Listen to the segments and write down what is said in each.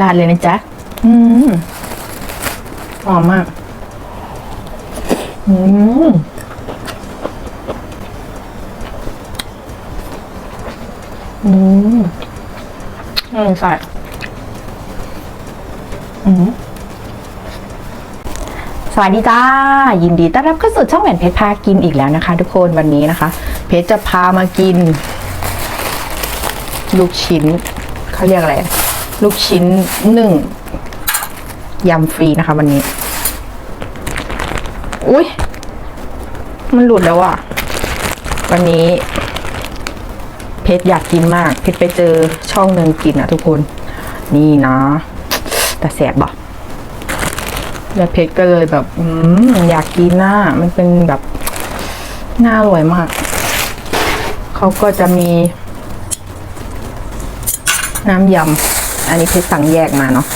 ราดเลยนะจ๊ะ อืมหอมมาก อืมอืมอืมใส่อืมสวัสดีจ้า ยินดีต้อนรับเข้าสู่ช่องแหวนเพชรพากินอีกแล้วนะคะ ทุกคนวันนี้นะคะ เพชรจะพามากิน ลูกชิ้นเขาเรียกอะไร ลูกชิ้นหนึ่งยำฟรีนะคะ วันนี้ อุ้ยมันหลุดแล้วอะ วันนี้ เพชรอยากกินมาก เพชรไปเจอช่องหนึ่งกินอะทุกคน นี่นะ แต่แสบบ่แล้วเพชรก็เลยแบบอืมอยากกินหน้า มันเป็นแบบหน่าอร่อยมาก เขาก็จะมี น้ำยำ อันนี้เพชรสั่งแยกมาเนาะ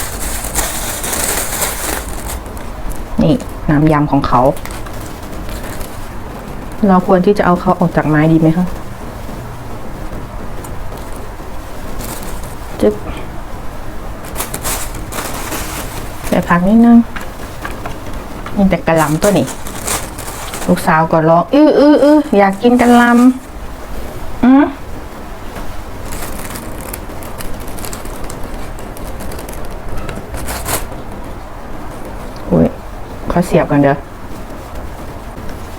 นี่น้ำยำของเขา เราควรที่จะเอาเขาออกจากไม้ดีไหมคะจึ๊บใส่ผักนิดนึงนี่แต่กระลำตัวนี้ ลูกสาวก็ร้องอื้ออื้ออื้ออยากกินกระลำอืมอุ้ยเขาเสียบกันเด้อ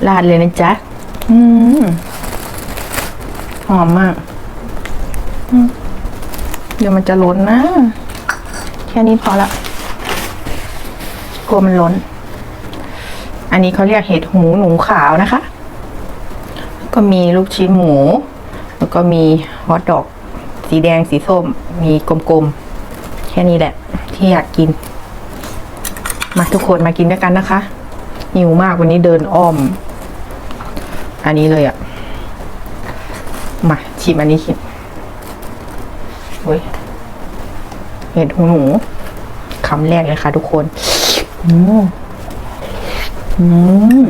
ราดเลยนะจ๊ะ อืมหอมมากอืมเดี๋ยวมันจะล้นนะ แค่นี้พอละกลัวมันล้น อันนี้เขาเรียกเห็ดหูหนูขาวนะคะ ก็มีลูกชิ้นหมู แล้วก็มีฮอทดอก สีแดงสีส้ม มีกลมๆ แค่นี้แหละ ที่อยากกิน มาทุกคนมากินด้วยกันนะคะหิวมากวันนี้เดินอ้อม อันนี้เลยอะ่ะ มาชิมอันนี้ชิมเฮ้ยเห็ดหูหนูคำแรกเลยค่ะทุกคน อืมอืม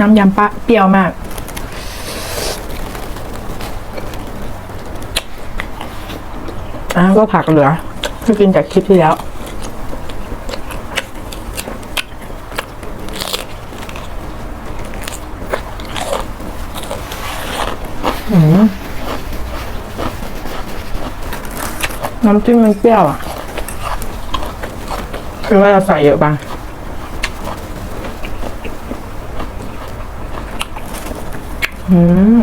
น้ำยำปะเปรี้ยวมากอะก็ผักเหลือที่กินจากคลิปที่แล้ว อืมน้ำจิ้มมันเปรี้ยวอะ คือว่าเราใส่เยอะป่ อืม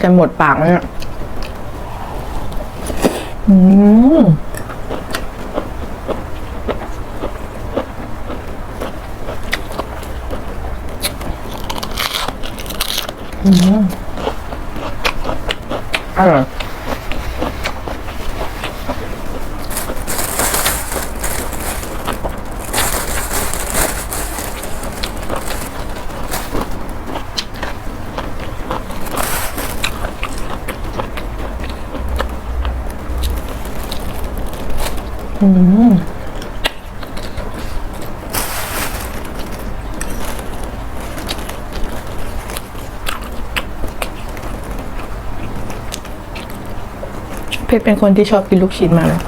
จะหมดปากไหมเนี่ยอืม อร่อย อืมเพชรเป็นคนที่ชอบกินลูกชิ้นมากเลย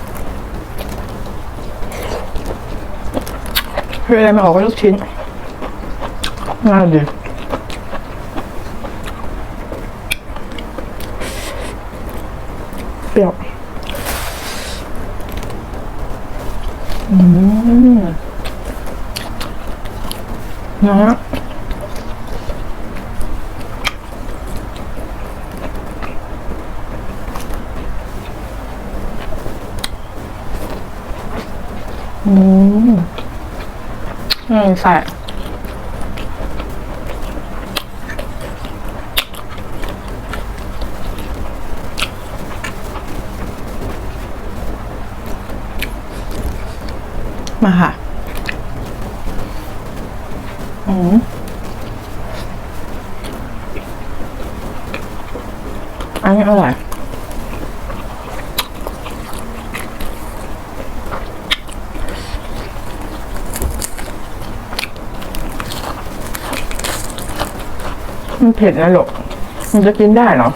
เวลามาออกก็ลูกชิ้นน่าดีเปรี้ยวอืม นะฮะอืมอืมใส่ มาค่ะ อืมอันนี้อร่อยมันเผ็ดนะลูกมันจะกินได้เหรอ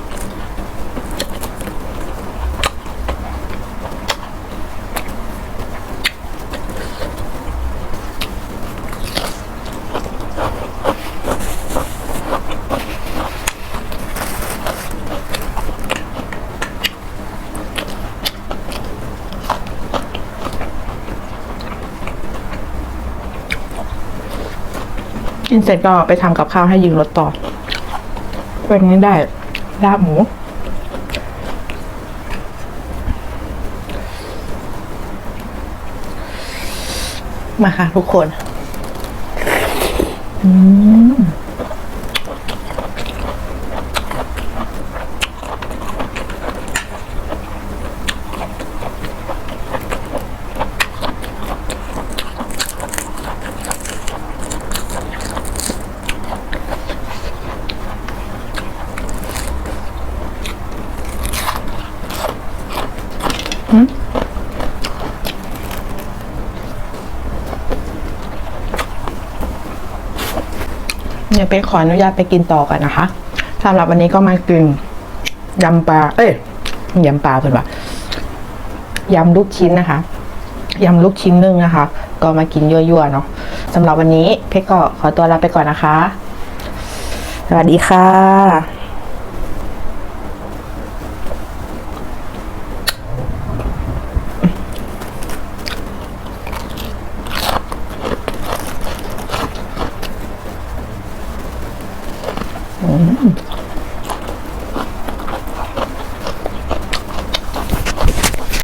กินเสร็จก็ไปทำกับข้าวให้ยิงรถต่อเป็นนี้ได้ลาบหมู มาค่ะทุกคน อืม เดี๋ยวไปขออนุญาตไปกินต่อกันนะคะสำหรับวันนี้ก็มากินยำปลา เอ้ยยำปลาเพื่อนว่ายำลูกชิ้นนะคะยำลูกชิ้นนึ่งนะคะ ก็มากินยั่วๆเนาะสำหรับวันนี้เพชรก็ขอตัวลาไปก่อนนะคะ สวัสดีค่ะ